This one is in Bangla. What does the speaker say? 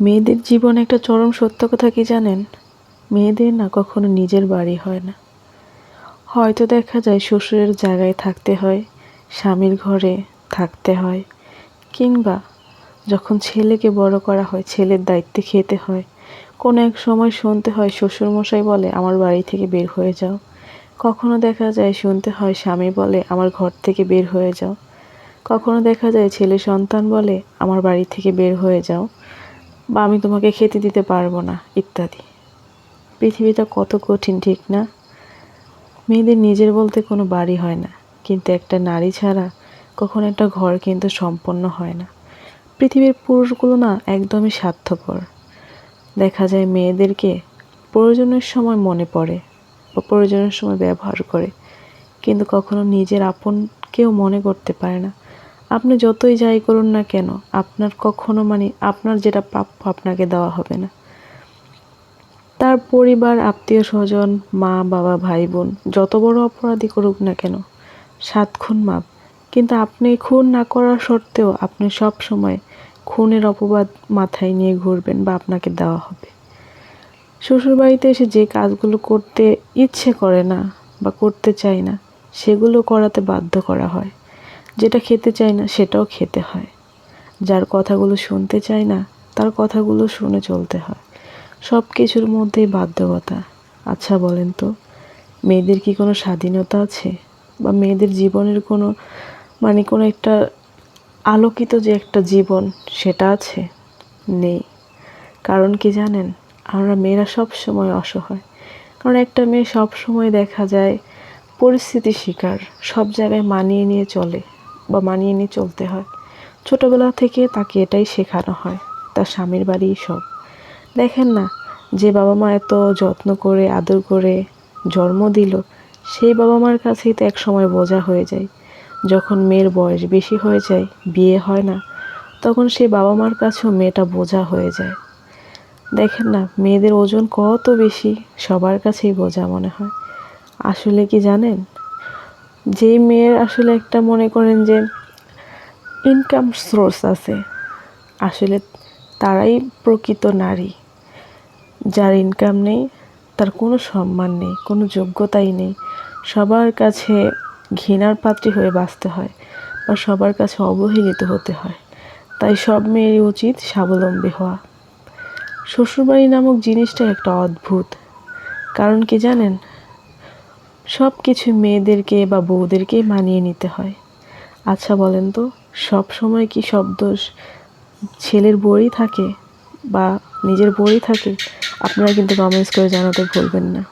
মেয়েদের জীবনে একটা চরম সত্য কথা কি জানেন? মেয়েদের না কখনো নিজের বাড়ি হয় না। হয়তো দেখা যায় শ্বশুরের জায়গায় থাকতে হয়, স্বামীর ঘরে থাকতে হয়, কিংবা যখন ছেলেকে বড় করা হয়, ছেলের দায়িত্বে খেতে হয়, কোনো এক সময় শুনতে হয়, শ্বশুরমশাই বলে, আমার বাড়ি থেকে বের হয়ে যাও। কখনো দেখা যায় শুনতে হয়, স্বামী বলে, আমার ঘর থেকে বের হয়ে যাও। কখনো দেখা যায় ছেলে সন্তান বলে, আমার বাড়ি থেকে বের হয়ে যাও। বা আমি তোমাকে খেতে দিতে পারব না, ইত্যাদি। পৃথিবীটা কত কঠিন, ঠিক না? মেয়েদের নিজের বলতে কোনো বাড়ি হয় না, কিন্তু একটা নারী ছাড়া কখনো একটা ঘর কিন্তু সম্পন্ন হয় না। পৃথিবীর পুরুষগুলো না একদমই স্বার্থপর। দেখা যায় মেয়েদেরকে প্রয়োজনের সময় মনে পড়ে বা প্রয়োজনের সময় ব্যবহার করে, কিন্তু কখনো নিজের আপন কেউ মনে করতে পারে না। আপনি যতই যাই করুন না কেন, আপনার কখনো মানে আপনার যেটা প্রাপ্য আপনাকে দেওয়া হবে না। তার পরিবার, আত্মীয় স্বজন, মা, বাবা, ভাই, বোন, যত বড় অপরাধী করুক না কেন, সাত খুন মাপ। কিন্তু আপনি খুন না করার সত্ত্বেও আপনি সব সময় খুনের অপবাদ মাথায় নিয়ে ঘুরবেন বা আপনাকে দেওয়া হবে। শ্বশুরবাড়িতে এসে যে কাজগুলো করতে ইচ্ছে করে না বা করতে চায় না, সেগুলো করাতে বাধ্য করা হয়। যেটা খেতে চায় না, সেটাও খেতে হয়। যার কথাগুলো শুনতে চায় না, তার কথাগুলো শুনে চলতে হয়। সব কিছুর মধ্যেই বাধ্যকতা। আচ্ছা বলেন তো, মেয়েদের কি কোনো স্বাধীনতা আছে? বা মেয়েদের জীবনের কোনো মানে কোনো একটা আলোকিত যে একটা জীবন, সেটা আছে? নেই। কারণ কি জানেন? আমরা মেয়েরা সব সময় অসহায়। কারণ একটা মেয়ে সব সময় দেখা যায় পরিস্থিতি শিকার, সব জায়গায় মানিয়ে নিয়ে চলে। বা মানিয়ে নিয়ে চলতে হয়। ছোটোবেলা থেকে তাকে এটাই শেখানো হয়, তার স্বামীর বাড়ি সব। দেখেন না, যে বাবা মা এত যত্ন করে, আদর করে জন্ম দিল, সেই বাবা মার কাছেই তো এক সময় বোঝা হয়ে যায়। যখন মেয়ের বয়স বেশি হয়ে যায়, বিয়ে হয় না, তখন সেই বাবা মার কাছেও মেয়েটা বোঝা হয়ে যায়। দেখেন না, মেয়েদের ওজন কত বেশি, সবার কাছেই বোঝা মনে হয়। আসলে কি জানেন? যেই মেয়ের আসলে একটা মনে করেন যে ইনকাম সোর্স আছে, আসলে তারাই প্রকৃত নারী। যার ইনকাম নেই, তার কোনো সম্মান নেই, কোনো যোগ্যতাই নেই। সবার কাছে ঘৃণার পাত্রী হয়ে বাঁচতে হয় বা সবার কাছে অবহেলিত হতে হয়। তাই সব মেয়েরই উচিত স্বাবলম্বী হওয়া। শ্বশুরবাড়ি নামক জিনিসটা একটা অদ্ভুত। কারণ কি জানেন? সব কিছু মেয়েদেরকে বা বউদেরকেই মানিয়ে নিতে হয়। আচ্ছা বলেন তো, সব সময় কি সব দোষ ছেলের বই থাকে বা নিজের বই থাকে? আপনারা কিন্তু কমেন্টস করে জানাতে ভুলবেন না।